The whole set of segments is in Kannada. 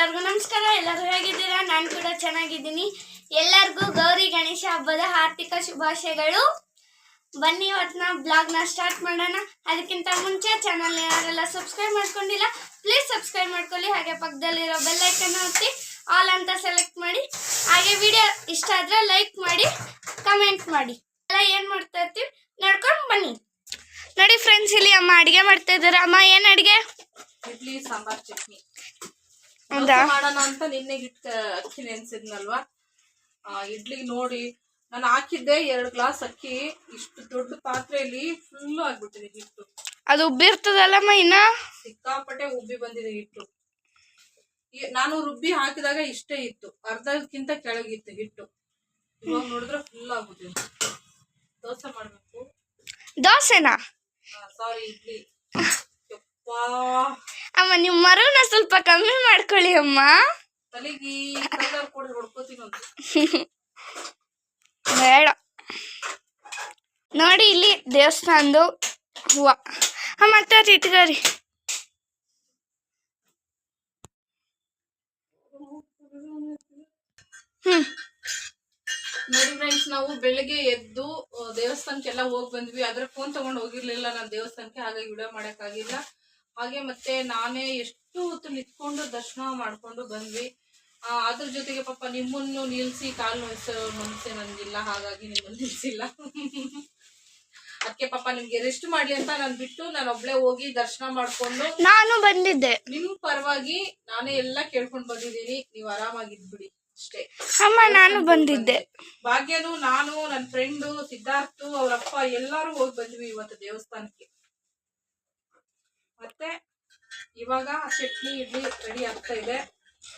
ಎಲ್ಲರಿಗೂ ನಮಸ್ಕಾರ. ಎಲ್ಲರೂ ಹೇಗಿದ್ದೀರಾ? ನಾನು ಕೂಡ ಚೆನ್ನಾಗಿದ್ದೀನಿ. ಎಲ್ಲರಿಗೂ ಗೌರಿ ಗಣೇಶ ಹಬ್ಬದ ಆರ್ಥಿಕ ಶುಭಾಶಯಗಳು. ಬನ್ನಿ ಇವತ್ತಿನ ಬ್ಲಾಗ್ನ ಸ್ಟಾರ್ಟ್ ಮಾಡೋಣ. ಅದಕ್ಕಿಂತ ಮುಂಚೆ ಚಾನಲ್ ಯಾರೆಲ್ಲ ಸಬ್ಸ್ಕ್ರೈಬ್ ಮಾಡ್ಕೊಂಡಿಲ್ಲ ಪ್ಲೀಸ್ ಸಬ್ಸ್ಕ್ರೈಬ್ ಮಾಡ್ಕೊಳ್ಳಿ. ಹಾಗೆ ಪಕ್ಕದಲ್ಲಿರೋ ಬೆಲ್ ಐಕನ್ ಒತ್ತಿ ಆಲ್ ಅಂತ ಸೆಲೆಕ್ಟ್ ಮಾಡಿ. ಹಾಗೆ ವಿಡಿಯೋ ಇಷ್ಟ ಆದರೆ ಲೈಕ್ ಮಾಡಿ ಕಮೆಂಟ್ ಮಾಡಿ. ಎಲ್ಲ ಏನು ಮಾಡ್ತಾ ಇರ್ತೀವಿ? ನಡ್ಕೊಂಡು ಬನ್ನಿ. ನೋಡಿ ಫ್ರೆಂಡ್ಸ್ ಇಲ್ಲಿ ಅಮ್ಮ ಅಡುಗೆ ಮಾಡ್ತಾ ಇದ್ದಾರೆ. ಅಮ್ಮ, ಏನು ಅಡುಗೆ? ಇಡ್ಲಿ, ಸಾಂಬಾರ್, ಚಟ್ನಿ. ಮಾಡೋಣ ಅಂತ ನಿನ್ನೆ ಹಿಟ್ ಅಕ್ಕಿ ನೆನ್ಸಿದ್ನಲ್ವಾ? ಆ, ಇಡ್ಲಿಗೆ ನೋಡಿ. ನಾನು ಹಾಕಿದ್ದೆ ಎರಡು ಗ್ಲಾಸ್ ಅಕ್ಕಿ. ಇಷ್ಟು ದೊಡ್ಡ ಪಾತ್ರೆಯಲ್ಲಿ ಫುಲ್ ಆಗ್ಬಿಟ್ಟಿದೆ ಹಿಟ್ಟು. ಅದು ಉಬ್ಬಿರ್ತದಲ್ಲಮ್ಮ ಇನ್ನ? ಸಿಕ್ಕಾಪಟ್ಟೆ ಉಬ್ಬಿ ಬಂದಿದೆ ಹಿಟ್ಟು. ನಾನು ರುಬ್ಬಿ ಹಾಕಿದಾಗ ಇಷ್ಟೇ ಇತ್ತು. ಅರ್ಧಕ್ಕಿಂತ ಕೆಳಗಿತ್ತು ಹಿಟ್ಟು. ಇವಾಗ ನೋಡಿದ್ರೆ ಫುಲ್ ಆಗ್ಬಿಟ್ಟಿದೆ. ದೋಸೆ ಮಾಡ್ಬೇಕು. ದೋಸೆನಾ? ಸಾರಿ ಇಡ್ಲಿ. ಅಮ್ಮ ನಿಮ್ಮ ಮರುನ ಸ್ವಲ್ಪ ಕಮ್ಮಿ ಮಾಡ್ಕೊಳ್ಳಿ ಅಮ್ಮ. ಬೇಡ. ನೋಡಿ ಇಲ್ಲಿ ದೇವಸ್ಥಾನದು ಹೂವ. ಅಮ್ಮ ಮತ್ತೆ ಇಟ್ಕೋರಿ. ಹ್ಮ್. ನೋಡಿ ಫ್ರೆಂಡ್ಸ್ ನಾವು ಬೆಳಿಗ್ಗೆ ಎದ್ದು ದೇವಸ್ಥಾನಕ್ಕೆಲ್ಲ ಹೋಗಿ ಬಂದ್ವಿ. ಆದ್ರೆ ಫೋನ್ ತಗೊಂಡು ಹೋಗಿರ್ಲಿಲ್ಲ. ನಾನು ದೇವಸ್ಥಾನಕ್ಕೆ ಹಾಗಾಗಿ ವಿಡಿಯೋ ಮಾಡಕ್ಕಾಗಿಲ್ಲ ಹಾಗೆ ಮತ್ತೆ ನಾನೇ ಎಷ್ಟು ಹೊತ್ತು ನಿಂತ್ಕೊಂಡು ದರ್ಶನ ಮಾಡ್ಕೊಂಡು ಬಂದ್ವಿ. ಅದ್ರ ಜೊತೆಗೆ ಪಾಪ ನಿಮ್ಮನ್ನು ನಿಲ್ಸಿ ಕಾಲು ನೋಯಿಸೋ ಮನಸ್ಸೆ ನನ್ಗಿಲ್ಲ ಹಾಗಾಗಿ ನಿಮ್ಮನ್ನು ನಿಲ್ಸಿಲ್ಲ. ಅದಕ್ಕೆ ಪಾಪ ನಿಮ್ಗೆ ರೆಸ್ಟ್ ಮಾಡ್ಲಿ ಅಂತ ನಾನು ಬಿಟ್ಟು ನಾನು ಒಬ್ಳೆ ಹೋಗಿ ದರ್ಶನ ಮಾಡ್ಕೊಂಡು ನಾನು ಬಂದಿದ್ದೆ. ನಿಮ್ ಪರವಾಗಿ ನಾನೇ ಎಲ್ಲ ಕೇಳ್ಕೊಂಡ್ ಬಂದಿದ್ದೀನಿ. ನೀವು ಆರಾಮಾಗಿದ್ಬಿಡಿ ಅಷ್ಟೇ. ಅಮ್ಮ ನಾನು ಬಂದಿದ್ದೆ. ಭಾಗ್ಯನು ನಾನು ನನ್ನ ಫ್ರೆಂಡು ಸಿದ್ಧಾರ್ಥು ಅವರಪ್ಪ ಎಲ್ಲಾರು ಹೋಗಿ ಬಂದ್ವಿ ಇವತ್ತು ದೇವಸ್ಥಾನಕ್ಕೆ. ಮತ್ತೆ ಇವಾಗ ಚಟ್ನಿ ಇಡ್ಲಿ ರೆಡಿ ಆಗ್ತಾ ಇದೆ.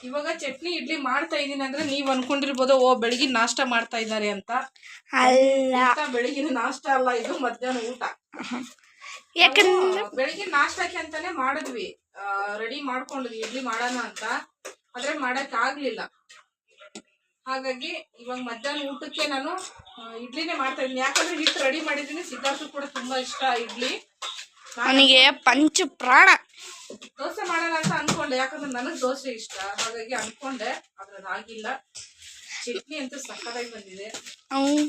ಇವಾಗ ಚಟ್ನಿ ಇಡ್ಲಿ ಮಾಡ್ತಾ ಇದೀನಿ ಅಂದ್ರೆ ನೀವ್ ಅನ್ಕೊಂಡಿರ್ಬೋದು ಓ ಬೆಳಗಿನ ನಾಷ್ಟ ಮಾಡ್ತಾ ಇದ್ದಾರೆ ಅಂತ. ಅಲ್ಲ. ಬೆಳಗಿನ ನಾಷ್ಟ ಅಲ್ಲ ಇದು ಮಧ್ಯಾಹ್ನ ಊಟ. ಯಾಕಂದ್ರೆ ಬೆಳಿಗ್ಗೆ ನಾಷ್ಟಕ್ಕೆ ಅಂತಾನೆ ಮಾಡಿದ್ವಿ. ರೆಡಿ ಮಾಡ್ಕೊಂಡ್ವಿ ಇಡ್ಲಿ ಮಾಡೋಣ ಅಂತ. ಆದ್ರೆ ಮಾಡಕ್ ಆಗ್ಲಿಲ್ಲ. ಹಾಗಾಗಿ ಇವಾಗ ಮಧ್ಯಾಹ್ನ ಊಟಕ್ಕೆ ನಾನು ಇಡ್ಲಿನೇ ಮಾಡ್ತಾ ಇದ್ದೀನಿ. ಯಾಕಂದ್ರೆ ಹಿಟ್ಟು ರೆಡಿ ಮಾಡಿದೀನಿ ಸಿದ್ಧಾರ್ಥ ಕೂಡ ತುಂಬಾ ಇಷ್ಟ ಇಡ್ಲಿ. ನಾನ್ ಅವನಿಗೆ ಪಂಚ ಪ್ರಾಣ ದೋಸೆ ಮಾಡಲ್ಲ ಅಂತ ಅನ್ಕೊಂಡೆ ಯಾಕಂದ್ರೆ ನನಗ್ ದೋಸೆ ಇಷ್ಟ. ಹಾಗಾಗಿ ಅನ್ಕೊಂಡೆ ಅದ್ರಲ್ಲಿ ಆಗಿಲ್ಲ ಚಟ್ನಿ ಅಂತ ಸಕ್ಕದಾಗಿ ಬಂದಿದೆ. ಹ್ಮ್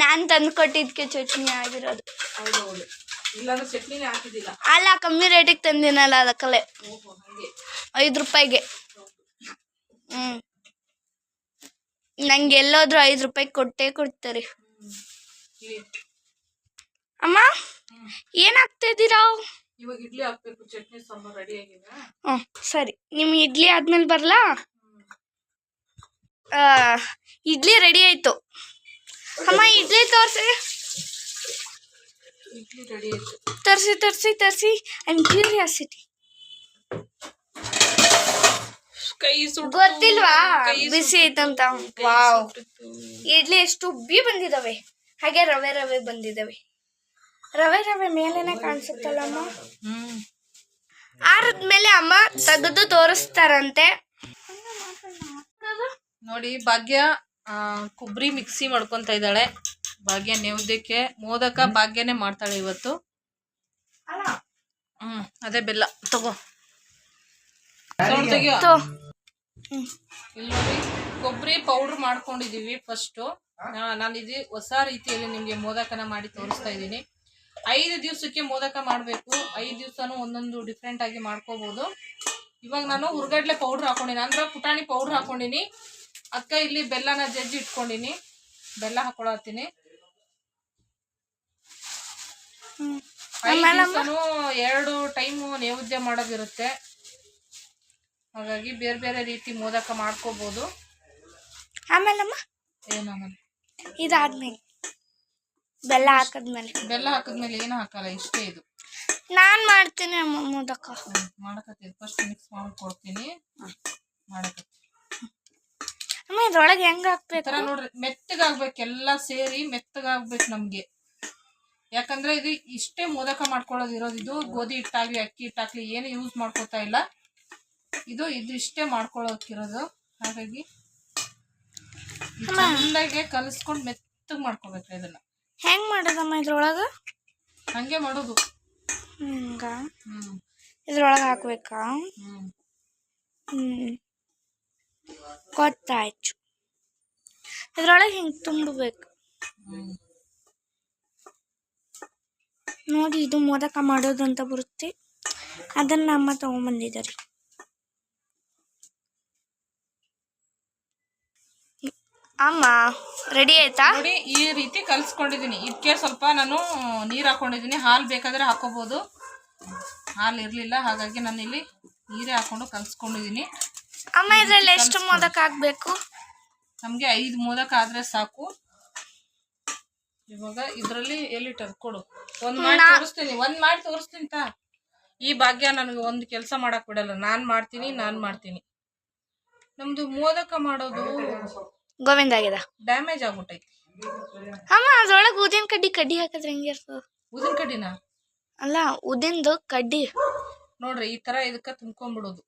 ನಾನು ತಂದು ಕೊಟ್ಟಿದ್ಕೆ ಚಟ್ನಿ ಆಗಿರೋದು. ಹೌದೌದು ಇಲ್ಲಾಂದ್ರೆ ಚಟ್ನಿನೇ ಹಾಕಿದಿಲ್ಲ ಅಲ್ಲ ಕಮ್ಮಿ ರೇಟಿಗೆ ತಂದಿನಲ್ಲ ಅದಕ್ಕಲ್ಲೇ. ಓಹೋ ಹಂಗೆ. ಐದು ರೂಪಾಯಿಗೆ. ಹ್ಞೂ ನಂಗೆ ಎಲ್ಲೋದ್ರೂ ಐದು ರೂಪಾಯಿ ಕೊಟ್ಟೇ ಕೊಡ್ತಾರೆ. ಅಮ್ಮ? ಹ್ಮ್. ಏನಾಗ್ತಾ ಇದ್ದೀರಾ? ಇವಾಗ ಇಡ್ಲಿ ಹಾಕ್ಬೇಕು ಚಟ್ನಿ ಸಾಂಬಾರ್ ರೆಡಿ ಆಗಿದೆ. ಹ್ಞೂ ಸರಿ. ನಿಮ್ ಇಡ್ಲಿ ಆದ್ಮೇಲೆ ಬರಲಾ? ಇಡ್ಲಿ ರೆಡಿ ಆಯ್ತು. ಅಮ್ಮ ಇಡ್ಲಿ ತೋರ್ಸಿ. ಇಡ್ಲಿ ರೆಡಿ ಆಯ್ತು. ತರ್ಸಿ ತರ್ಸಿ ತರ್ಸಿ. ಐಮ್ ಕ್ಯೂರಿಯಾಸಿಟಿ ಕೈ ಸುಟ್ಟು ಗೊತ್ತಿಲ್ವಾ? ಬಿಸಿ ಐತಂತ ಕೈ ವಾವ್. ಇಡ್ಲಿ ಎಷ್ಟು ಉಬ್ಬಿ ಬಂದಿದಾವೆ. ಹಾಗೆ ರವೆ ರವೆ ಬಂದಿದಾವೆ. ರವೆ ರವೆ ಮೇಲೇನೆ ಕಾಣಿಸುತ್ತಲ್ಲಮ್ಮ? ಹ್ಮ್. ಆರದ್ಮೇಲೆ ಅಮ್ಮ ತೆಗೆದು ತೋರಿಸ್ತಾರಂತೆ. ನೋಡಿ ಭಾಗ್ಯ ಕೊಬ್ಬರಿ ಮಿಕ್ಸಿ ಮಾಡ್ಕೊಂತ ಇದ್ದಾಳೆ. ಭಾಗ್ಯ ನೈವೇದ್ಯಕ್ಕೆ ಮೋದಕ ಭಾಗ್ಯನೇ ಮಾಡ್ತಾಳೆ ಇವತ್ತು. ಹ್ಮ್ ಅದೇ ಬೆಲ್ಲ. ತಗೋ. ಇಲ್ಲಿ ನೋಡಿ ಕೊಬ್ಬರಿ ಪೌಡರ್ ಮಾಡ್ಕೊಂಡಿದೀವಿ ಫಸ್ಟು ನಾನು ಇದು ಹೊಸ ರೀತಿಯಲ್ಲಿ ನಿಮಗೆ ಮೋದಕನ ಮಾಡಿ ತೋರಿಸ್ತಾ ಇದ್ದೀನಿ. ಐದು ದಿವಸಕ್ಕೆ ಮೋದಕ ಮಾಡಬೇಕು. ಐದು ದಿವಸನೂ ಒಂದೊಂದು ಡಿಫ್ರೆಂಟ್ ಆಗಿ ಮಾಡ್ಕೋಬಹುದು ಇವಾಗ ನಾನು ಹುರ್ಗಡ್ಲೆ ಪೌಡ್ರ್ ಹಾಕೊಂಡಿನಿ. ಅಂದ್ರೆ ಪುಟಾಣಿ ಪೌಡ್ರ್ ಹಾಕೊಂಡಿನಿ. ಅಕ್ಕ ಇಲ್ಲಿ ಬೆಲ್ಲನ ಜಜ್ಜಿ ಇಟ್ಕೊಂಡಿನಿ. ಬೆಲ್ಲ ಹಾಕೊಳತ್ತೀನಿ. ಎರಡು ಟೈಮು ನೈವೇದ್ಯ ಮಾಡೋದಿರುತ್ತೆ. ಹಾಗಾಗಿ ಬೇರೆ ಬೇರೆ ರೀತಿ ಮೋದಕ ಮಾಡ್ಕೋಬಹುದು ಆಮೇಲೆ ಏನಾಗಲ್ಲ. ಇದಾದ್ಮೇಲೆ. ಬೆಲ್ಲ ಹಾಕದ್ಮೇಲೆ. ಬೆಲ್ಲ ಹಾಕಿದ್ಮೇಲೆ ಏನು ಹಾಕಲ್ಲ ಇಷ್ಟೇ ಇದು. ನಾನ್ ಮಾಡ್ತೀನಿ ಅಮ್ಮ ಮೋದಕ ಮಾಡಕತ್ತೀನಿ. ಫಸ್ಟ್ ಮಿಕ್ಸ್ ಮಾಡಿ ಕೊಡ್ತೀನಿ. ಮಾಡಕತ್ತೀನಿ. ಅಮ್ಮ ಇದ್ರೊಳಗೆ ಹೆಂಗ್ ಹಾಕ್ಬೇಕು? ತರ ನೋಡ್ರಿ ಮೆತ್ತಗಾಗ್ಬೇಕು ಎಲ್ಲ ಸೇರಿ ಮೆತ್ತಗಾಗ್ಬೇಕು ನಮ್ಗೆ. ಯಾಕಂದ್ರೆ ಇದು ಇಷ್ಟೇ ಮೋದಕ ಮಾಡ್ಕೊಳ್ಳೋದು ಇರೋದು. ಇದು ಗೋಧಿ ಹಿಟ್ಟಾಗ್ಲಿ ಅಕ್ಕಿ ಹಿಟ್ಟಾಗ್ಲಿ ಏನು ಯೂಸ್ ಮಾಡ್ಕೋತಾ ಇಲ್ಲ. ಇದು ಇದು ಇಷ್ಟೇ ಮಾಡ್ಕೊಳ್ಳೋಕಿರೋದು ಹಾಗಾಗಿ ಚೆನ್ನಾಗೆ ಕಲಿಸ್ಕೊಂಡು ಮೆತ್ತಗೆ ಮಾಡ್ಕೋಬೇಕು ಇದನ್ನ. ಹೆಂಗ್ ಮಾಡೋದಮ್ಮ ಇದ್ರೊಳಗ? ಹಂಗೆ ಮಾಡೋದು. ಹಿಂಗ? ಹ್ಮ್. ಇದ್ರೊಳಗೆ ಹಾಕ್ಬೇಕಾ? ಹ್ಮ್. ಹ್ಮ್. ಗೊತ್ತಾಯ್ತು. ಇದ್ರೊಳಗೆ ಹಿಂಗೆ ತುಂಬಬೇಕು. ನೋಡಿ ಇದು ಮೋದಕ ಮಾಡೋದು ಅಂತ ಬರುತ್ತೆ. ಅದನ್ನ ಅಮ್ಮ ತಗೊಂಬಂದಿದ್ದಾರೆ. ಅಮ್ಮ ರೆಡಿ ಆಯ್ತಾ? ನೋಡಿ ಈ ರೀತಿ ಕಲ್ಸ್ಕೊಂಡಿದೀನಿ. ಇದಕ್ಕೆ ಸ್ವಲ್ಪ ನಾನು ನೀರು ಹಾಕೊಂಡಿದ್ದೀನಿ ಹಾಲು ಬೇಕಾದ್ರೆ ಹಾಕೋಬಹುದು ಹಾಲು ಇರಲಿಲ್ಲ ಹಾಗಾಗಿ ನಾನು ಇಲ್ಲಿ ನೀರೇ ಹಾಕೊಂಡು ಕಲ್ಸ್ಕೊಂಡಿದೀನಿ. ಅಮ್ಮ ಇದರಲ್ಲಿ ಎಷ್ಟು ಮೋದಕ ಹಾಕ್ಬೇಕು ನಮಗೆ ಐದು ಮೋದಕ ಆದರೆ ಸಾಕು. ಇವಾಗ ಇದರಲ್ಲಿ ಎಲ್ಲಿಟ್ಟರು ಕೊಡು. ಒಂದ್ ಮಾಡಿ ತೋರಿಸ್ತೀನಿ. ಒಂದ್ ಮಾಡಿ ತೋರಿಸ್ತೀನಿ ತಾ ಈ ಭಾಗ್ಯ ನನಗೆ ಒಂದು ಕೆಲಸ ಮಾಡಕ್ ಬಿಡಲ್ಲ. ನಾನು ಮಾಡ್ತೀನಿ ನಾನು ಮಾಡ್ತೀನಿ. ನಮ್ದು ಮೋದಕ ಮಾಡೋದು ಗೋವಿಂದ ಆಗ್ಯದ ಡ್ಯಾಮೇಜ್ ಆಗ್ಬಿಟ್ಟೈತಿ. ಅಮ್ಮ ಅದ್ರೊಳಗೆ ಉದಿನ ಕಡ್ಡಿ ಕಡ್ಡಿ ಹಾಕಿದ್ರೆ ಹೆಂಗೆ ಇರ್ತದ? ಉದಿನ ಕಡ್ಡಿನ? ಅಲ್ಲ ಉದಿಂದು ಕಡ್ಡಿ. ನೋಡ್ರಿ ಈ ತರ ಇದಕ್ಕ ತುಂಬ್ಕೊಂಡ್ಬಿಡೋದು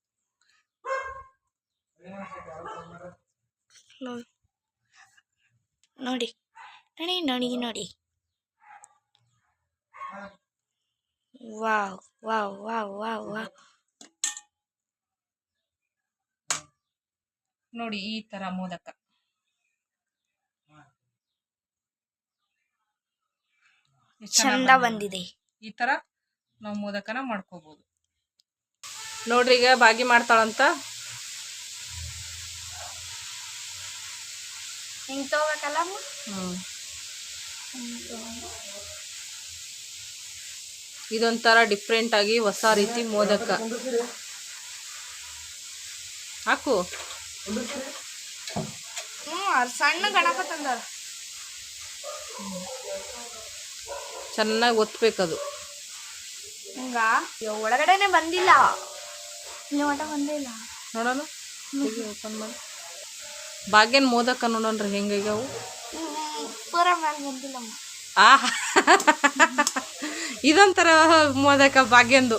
ನೋಡಿ ನೋಡಿ ನೋಡಿ ನೋಡಿ ನೋಡಿ. Wow wow wow wow wow. ನೋಡಿ ಈ ತರ ಮೋದಕ ಎಷ್ಟ್ ಚೆನ್ನಾಗ್ ಚಂದ ಬಂದಿದೆ. ಈ ತರ ನಾವು ಮೋದಕನ ಮಾಡ್ಕೋಬಹುದು ನೋಡ್ರಿ ಈಗ ಬಾಗಿ ಮಾಡ್ತಾಳಂತ. ಹಿಂಗೆ ತಗೋಬೇಕಲ್ಲ? ಹ್ಮ್. ಇದೊಂಥರ ಡಿಫ್ರೆಂಟ್ ಆಗಿ ಹೊಸ ರೀತಿ ಮೋದಕ. ಹಾಕು. ಹ್ಞೂ ಸಣ್ಣ ಗಣಪತಿ ಅಂದಾರ ಚೆನ್ನಾಗಿ ಒತ್ಬೇಕದು. ಹಿಂಗ? ಅಯ್ಯೋ, ಒಳಗಡೆನೆ ಬಂದಿಲ್ಲ. ಇಲ್ಲಿ ಮಟ ಬಂದಿಲ್ಲ ನೋಡೋಣ. ಓಪನ್ ಮಾಡಿ. ಭಾಗ್ಯನ್ ಮೋದಕ ನೋಡೋಣ್ರಿ ಹೆಂಗಾಗ್ಯಾವು ಪೂರ ಬಂದಿಲ್ಲ ಇದೊಂಥರ ಮೋದಕ ಭಾಗ್ಯಂದು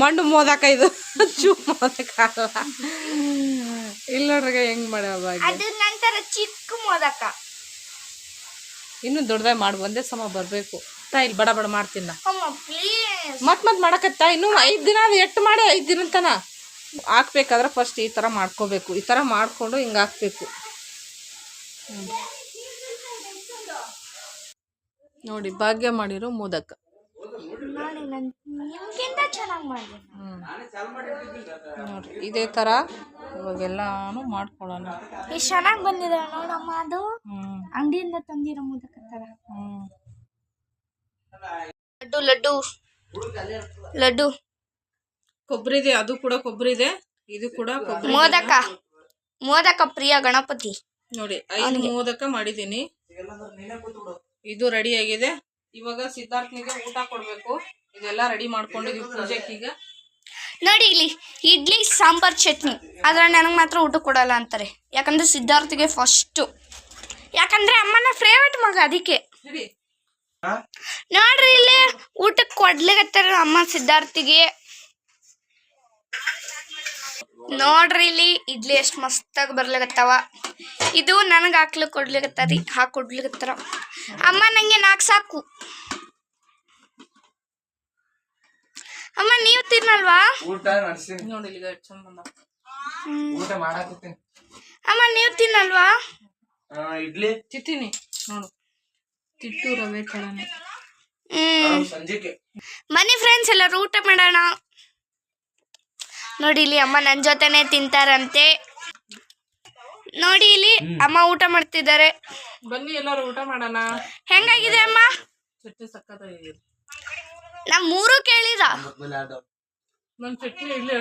ಮಣ್ಣು ಮೋದಕ ಇದು. ಚೂ ಮೋದಕ ಅಲ್ಲ. ಇಲ್ಲ ನೋಡ್ರಿ ಹೆಂಗ್ ಭಾಗ್ಯ ನಂತರ ಚಿಕ್ಕ ಮೋದಕ. ಇನ್ನು ದೊಡ್ಡದಾಗಿ ಮಾಡಿ ಒಂದೇ ಸಮ ಬರಬೇಕು. ತಾ ಇಲ್ಲಿ ಬಡ ಬಡ ಮಾಡ್ತೀನಿ ನಾ. ಮತ್ ಮತ್ ಮಾಡಕತ್ತ? ಇನ್ನು ಐದು ದಿನ ಅದು ಎಟ್ಟು ಮಾಡಿ ಐದು ದಿನ ತನ. ಹಾಕ್ಬೇಕಾದ್ರೆ ಫಸ್ಟ್ ಈ ಥರ ಮಾಡ್ಕೋಬೇಕು. ಈ ಥರ ಮಾಡ್ಕೊಂಡು ಹಿಂಗೆ ಹಾಕ್ಬೇಕು. ನೋಡಿ ಭಾಗ್ಯ ಮಾಡಿರೋ ಮೋದಕ. ನೋಡಿ ಇದೇ ಥರ ಇವಾಗೆಲ್ಲಾನು ಮಾಡ್ಕೊಳ್ಳೋಣ. ಎಷ್ಟು ಚೆನ್ನಾಗಿ ಬಂದಿದೆ ನೋಡಮ್ಮ ಅದು. ಅಂಗಡಿಯಿಂದ ತಂದಿರೋ ಮೋದಕ ತರ. ಹ್ಮ್. ಲಡ್ಡು ಲಡ್ಡು. ಲಡ್ಡು. ಕೊಬ್ಬರಿ ಇದೆ ಅದು ಕೂಡ ಕೊಬ್ಬರಿ ಇದೆ ಇದು ಕೂಡ ಕೊಬ್ಬರಿ ಮೋದಕ. ಮೋದಕ ಪ್ರಿಯ ಗಣಪತಿ. ನೋಡಿ ಐದು ಮೋದಕ ಮಾಡಿದೀನಿ ಇದು ರೆಡಿ ಆಗಿದೆ ಇವಾಗ ಸಿದ್ಧಾರ್ಥನಿಗೆ ಊಟ ಕೊಡ್ಬೇಕು. ಇದೆಲ್ಲ ರೆಡಿ ಮಾಡ್ಕೊಂಡಿದೀವಿ ಪೂಜೆಗೆ ಈಗ ನೋಡಿ ಇಲ್ಲಿ ಇಡ್ಲಿ ಸಾಂಬಾರ್ ಚಟ್ನಿ. ಆದ್ರೆ ನನಗೆ ಮಾತ್ರ ಊಟ ಕೊಡಲ್ಲ ಅಂತಾರೆ. ಯಾಕಂದ್ರೆ ಸಿದ್ಧಾರ್ಥಿಗೆ ಫಸ್ಟು ಯಾಕಂದ್ರೆ ಅಮ್ಮನ ಫೇವ್ರೇಟ್ ಮಗ ಅದಕ್ಕೆ. ನೋಡ್ರಿ ಇಲ್ಲಿ ಊಟಕ್ಕೆ ಕೊಡ್ಲಿಕತ್ತಾರ ಅಮ್ಮ ಸಿದ್ಧಾರ್ಥಿಗೆ. ನೋಡ್ರಿ ಇಲ್ಲಿ ಇಡ್ಲಿ ಎಷ್ಟು ಮಸ್ತಾಗಿ ಬರ್ಲಿಕತ್ತಾವ. ಇದು ನನಗೆ ಹಾಕ್ಲಿಕ್ ಕೊಡ್ಲಿಕತ್ತಾರಿ ಹಾಕಿ ಕೊಡ್ಲಿಕತ್ತಾರ. ಅಮ್ಮ ನಂಗೆ ನಾಕ್ ಸಾಕು. ಅಮ್ಮ ನೀವು ತಿನ್ನಲ್ವಾ? ಊಟ ನಡ್ಸೀನಿ ನೋಡಿ ಈಗ ಚಂದ ಬಂದ ಊಟ ಮಾಡಾಕತ್ತೀನಿ. ಅಮ್ಮ ನೀವು ತಿನ್ನಲ್ವಾ? ಇಡ್ಲಿ. ತಿತ್ತೀನಿ ನೋಡು. ತಿಟ್ಟು ರವೆ ಕಳನೆ ಮನಿ ಫ್ರೆಂಡ್ಸ್ ಎಲ್ಲರೂ ಊಟ ಮಾಡೋಣ. ನೋಡಿ ಇಲ್ಲಿ ಅಮ್ಮ ನನ್ನ ಜೊತೆನೆ ತಿಂತಾರಂತೆ. ನೋಡಿ ಇಲ್ಲಿ ಅಮ್ಮ ಊಟ ಮಾಡ್ತಿದ್ದಾರೆ. ಬನ್ನಿ ಎಲ್ಲರೂ ಊಟ ಮಾಡೋಣ. ಹೆಂಗಾಗಿದೆ ಅಮ್ಮ? ಚಟ್ನಿ ಸಕ್ಕತ್ತಾಗಿದೆ ನಾ ಮೂರು ಕೇಳಿದ ಚಟ್ನಿ ಇಡ್ಲಿ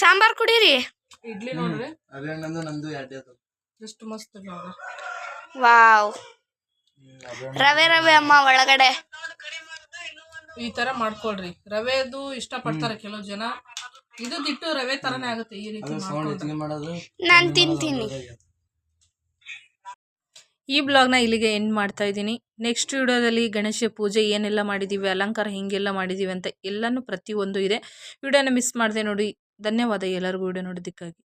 ಸಾಂಬಾರ್ ಕುಡೀರಿ? ಇಡ್ಲಿ ನೋಡ್ರಿ. ಅದೇ ನಂದು ನಂದು ಎರಡೇ ಅದು ಎಷ್ಟು ಮಸ್ತ್ ನೋಡ್ರಿ. ವಾವ್. ರವೆ ರವೆ ಅಮ್ಮ ಒಳಗಡೆ. ಈ ತರ ಮಾಡ್ಕೊಳ್ರಿ. ರವೆದು ಇಷ್ಟಪಡ್ತಾರೆ ಕೆಲವು ಜನ. ಇದು ದಿಟ್ಟು ರವೆ ತರನೇ ಆಗುತ್ತೆ ಈ ರೀತಿ ಮಾಡ್ಕೊಂಡ್ರೆ. ನಾನು ತಿಂತೀನಿ. ಈ ಬ್ಲಾಗ್ನ ಇಲ್ಲಿಗೆ ಎಂಡ್ ಮಾಡ್ತಾ ಇದ್ದೀನಿ. ನೆಕ್ಸ್ಟ್ ವಿಡಿಯೋದಲ್ಲಿ ಗಣೇಶ ಪೂಜೆ ಏನೆಲ್ಲ ಮಾಡಿದ್ದೀವಿ ಅಲಂಕಾರ ಹಿಂಗೆಲ್ಲ ಮಾಡಿದ್ದೀವಿ ಅಂತ ಎಲ್ಲನೂ ಪ್ರತಿಯೊಂದು ಇದೆ. ವಿಡಿಯೋನ ಮಿಸ್ ಮಾಡಿದೆ ನೋಡಿ. ಧನ್ಯವಾದ ಎಲ್ಲರಿಗೂ ವಿಡಿಯೋ ನೋಡೋದಕ್ಕಾಗಿ